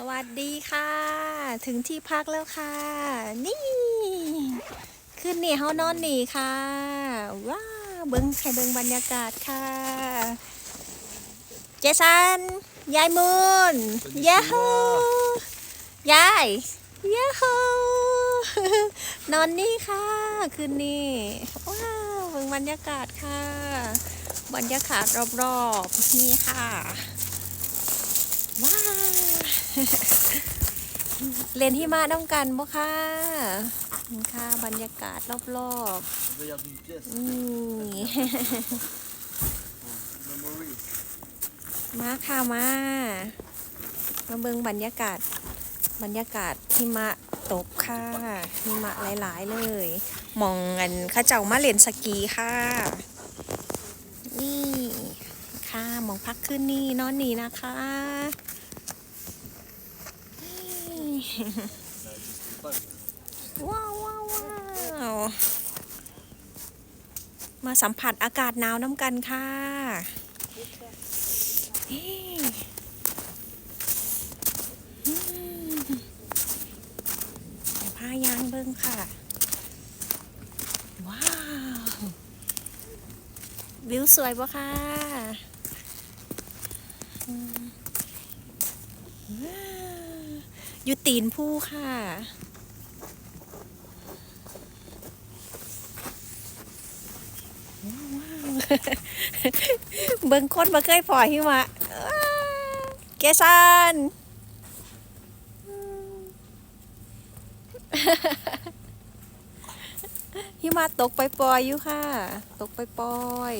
สวัสดีค่ะ ถึงที่พักแล้วค่ะ นี่ขึ้นนี่เฮานอนนี่ค่ะ ว้าวเบิ้งให้เบิ้งบรรยากาศค่ะ เจสันยายมูนยาฮูยายยาฮูนอนนี่ค่ะคืนนี้ว้าวเบิ้งบรรยากาศค่ะ บรรยากาศรอบๆนี่ค่ะ ว้าเรียนที่มาต้องกันบ่ค่ะค่ะบรรยากาศรอบๆนี่มาค่ะมา มาเบิ่งบรรยากาศ บรรยากาศหิมะตกค่ะหิมะหลาย ๆ เลย มองเงินข้าเจ้ามาเล่นสกีค่ะ นี่ค่ะ หมองพักขึ้นนี่นอนนี่นะคะว้าวว้าวาวมาสัมผัสอากาศหนาวน้ำกันค่ะนี่อืมเดี๋ยวพายางเบิ้งค่ะ ว้าว วิวสวยปะค่ะ อยู่ตีนผู้ค่ะ เบิ่งคนมาเคยพอหิมะอ้าเกซันหิมะตกไปปล่อยอยู่ค่ะ ตกไปปล่อย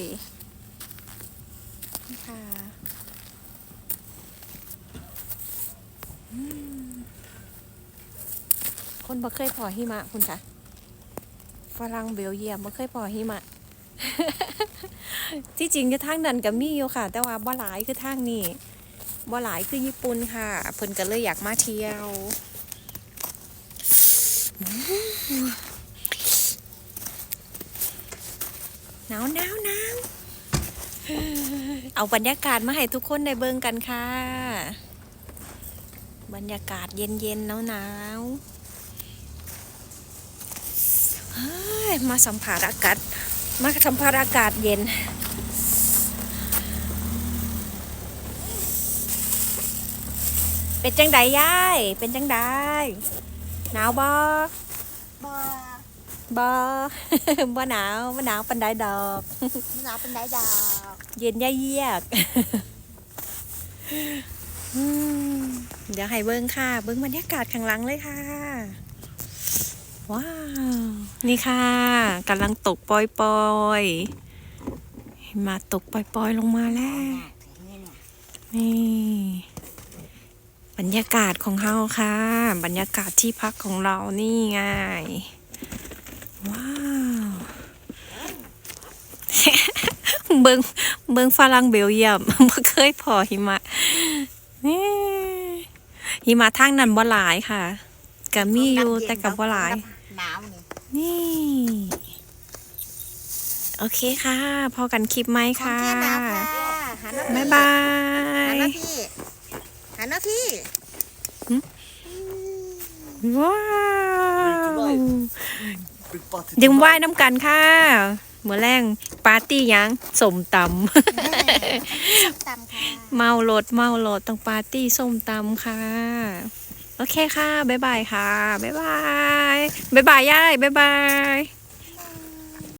นี่ค่ะอืม คนบ่เคยพอหิมะคุณคะฝรั่งเบลเยียมบ่เคยพอหิมะ ที่จริงอยู่ทางนั้นก็มีอยู่ค่ะ แต่ว่าบ่หลายคือทางนี้บ่หลายคือญี่ปุ่นค่ะเพิ่นก็เลยอยากมาเที่ยวหนาวหนาวหนาวเอาบรรยากาศมาให้ทุกคนได้เบิ่งกันค่ะ บรรยากาศเย็นเย็นหนาวหนาวๆเฮ้ย มาสัมผัสอากาศ มาสัมผัสอากาศเย็น เป็นจังไดยาย เป็นจังไดหนาวบ่บ่บ่บ่หนาวบ่หนาวปันไดดอกหนาวเป็นได้ดาวเย็นยายเยียกอืมเดี๋ยวให้เบิ้งค่ะ เบิ้งบรรยากาศข้างหลังเลยค่ะ ว้าว นี่ค่ะกำลังตกปอยๆหิมาตกปล่อยๆลงมาแล้ว นี่ บรรยากาศของเราค่ะ บรรยากาศที่พักของเรานี่ไง ว้าว เบิงเบิงฝรั่งเบลเยียมบ่เคยพอหิมะนี่หิมะทางนั้นบ่หลายค่ะก็มีอยู่แต่กับบ่หลาย นาวนี่นี่ โอเคค่ะ พอกันคลิปไหมของค่ะแค่หนาวค่ะหันมาบ๊ายบาหันยมาพี่หันมาพี่ว้าว Big party ดื่ม tonight. ไว้น้ำกันค่ะเมื่อแรงปาร์ตี้หยังสมตตำค่ะำเมารถเมารถต้องปาร์ตี้ส้มตำค่ะ โอเคค่ะ บ๊ายบายค่ะ บ๊ายบาย บ๊ายบายย่ายบ๊ายบาย